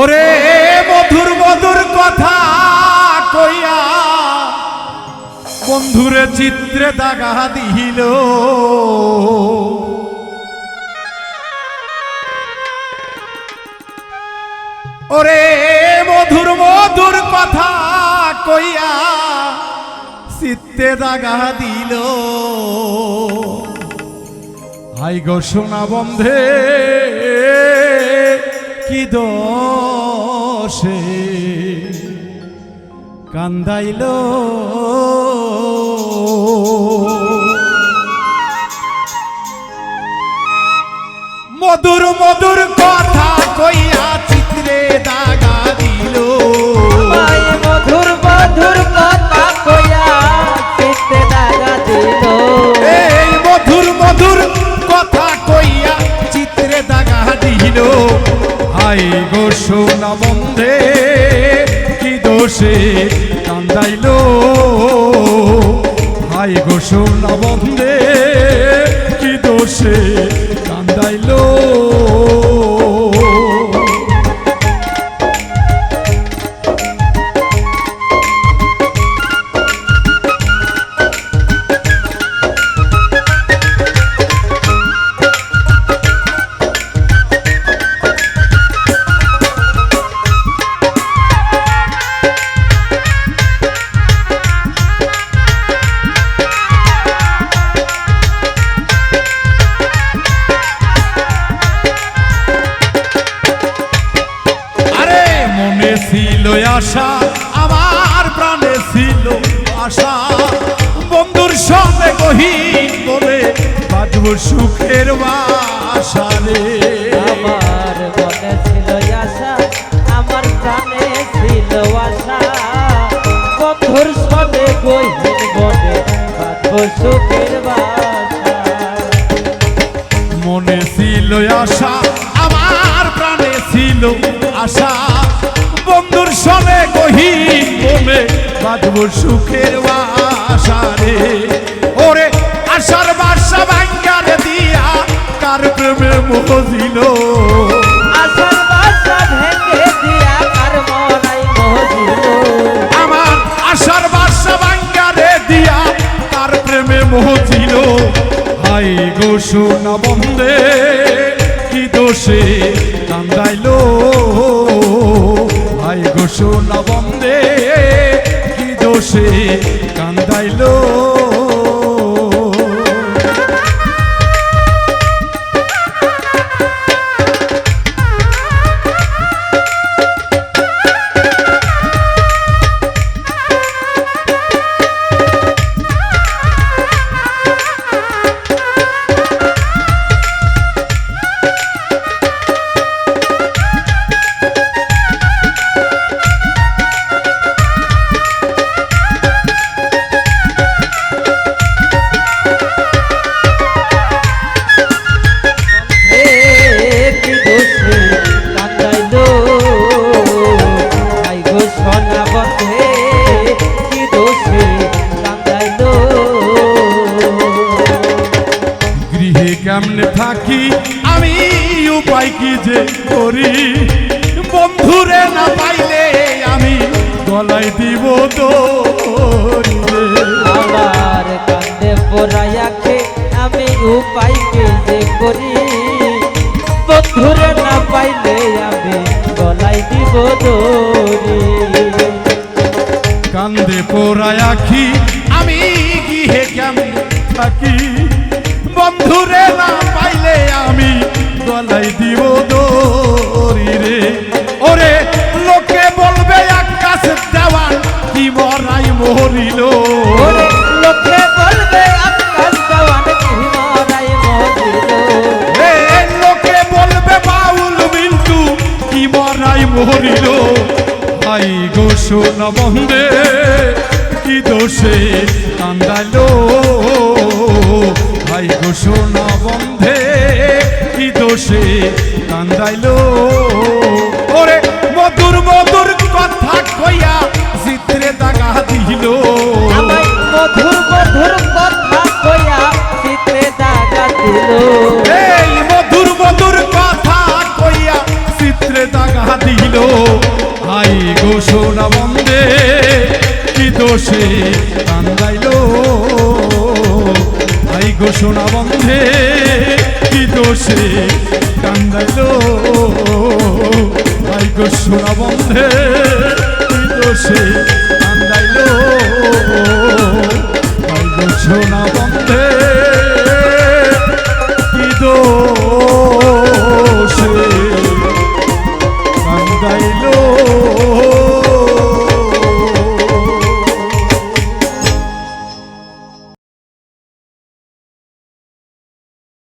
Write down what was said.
ওরে মধুর মধুর কথা কইয়া বন্ধুরে চিত্রে দাগা দিল ওরে মধুর মধুর কথা কইয়া চিত্তে দাগা দিল। হাই গো সোনা বন্ধে। কি দোষে? কান্দাইল। মধুর মধুর কথা কইয়া চিত্রে দাগা কান্দাইল ভাই গোসল বন্ধে ছিল আশা আমার প্রাণে ছিল আশা। বন্ধুর সঙ্গে গহীন বলে বাজব সুখের বাসা রে। আমার মনে ছিল আশা আমার প্রাণে ছিল আশা। বন্ধুর সবে গহিন বনে বাঁধব সুখের বাসা। মনে ছিল আশা আমার প্রাণে ছিল আশা। বন্ধুর সঙ্গে গহীন বলে বাজব সুখের বাসা রে ওরে আশার বাসা ভাঙ্গারে দিয়া কার প্রেমে আশার বাসা ভেঙে দিয়া কার আমার আশার বাসা ভাঙ্গারে দিয়া তার প্রেমে মজিল হাই গো সোনা বন্দে কি দোষে কান্দাইল? হাই ঘোষণা বন্দে। কি দোষে কান্দাইল? সোনা কি দোষে কান্দাইলো। গৃহে কেমনে থাকি আমি উপায় কি যে করি? বন্ধুরে না পাইলে আমি গলায় দিব রে। আমার কান্দে পড়াইয়াকে আমি উপায়কে যে করি? বন্ধুরে না পাইলে আমি গলাই দিব দড়ি। কান্দে পোড়ায় আখি আমি গৃহে কেমন থাকি? বন্ধুরে না পাইলে আমি গলায় দিব দড়ি রে। ওরে লোকে বলবে আকাশ দেওয়ান কি মরাই মরিল লোকে। বলবে আকাশ দেওয়ান কি মরাই মজিল লোকে। বলবে বাউল বিন্দু কি মরাই মরিল হাই গো সোনা বন্দে কি দোষে কান্দাইল হাই গো সোনা বন্ধে কি দোষে কান্দাইল? ওরে মধুর মধুর কথা কইয়া চিত্রে দাগা দিল। মধুর মধুর কথা কইয়া চিত্রে দাগা দিল। এই মধুর মধুর কথা কইয়া চিত্রে দাগা দিল। আই গো সোনা বন্ধে কি দোষে কান্দাইল। আই গো সোনা বন্ধে, কি দোষে কান্দাইল? আই গো সোনা বন্ধে, কি দোষে কান্দাইল? আই গো সোনা বন্ধে, কি দোষে কান্দাইল?